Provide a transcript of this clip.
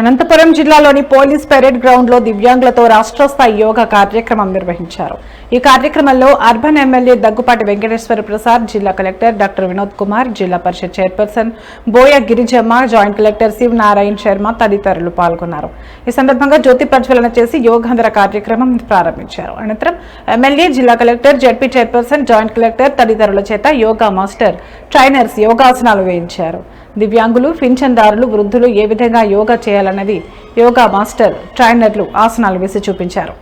అనంతపురం జిల్లాలోని police parade గ్రౌండ్లో దివ్యాంగులతో రాష్ట్ర స్థాయి యోగా కార్యక్రమం నిర్వహించారు. ఈ కార్యక్రమంలో అర్బన్ ఎమ్మెల్యే దగ్గుపాటి వెంకటేశ్వర ప్రసాద్ జిల్లా collector doctor Vinod Kumar Zilla Parishad chairperson Boya Girijamma joint collector Shiv Narayan Sharma తదితరులు పాల్గొన్నారు. ఈ సందర్భంగా జ్యోతి ప్రజ్వలన చేసి యోగాంధ్ర కార్యక్రమం ప్రారంభించారు. అనంతరం ఎమ్మెల్యే జిల్లా collector ZP chairperson joint collector తదితరుల చేత యోగా మాస్టర్ ట్రైనర్స్ యోగాసనాలు వేయించారు. దివ్యాంగులు పింఛన్దారులు వృద్ధులు ఏ విధంగా యోగా చేయాలన్నది యోగా మాస్టర్ ట్రైనర్లు ఆసనాలు వేసి చూపించారు.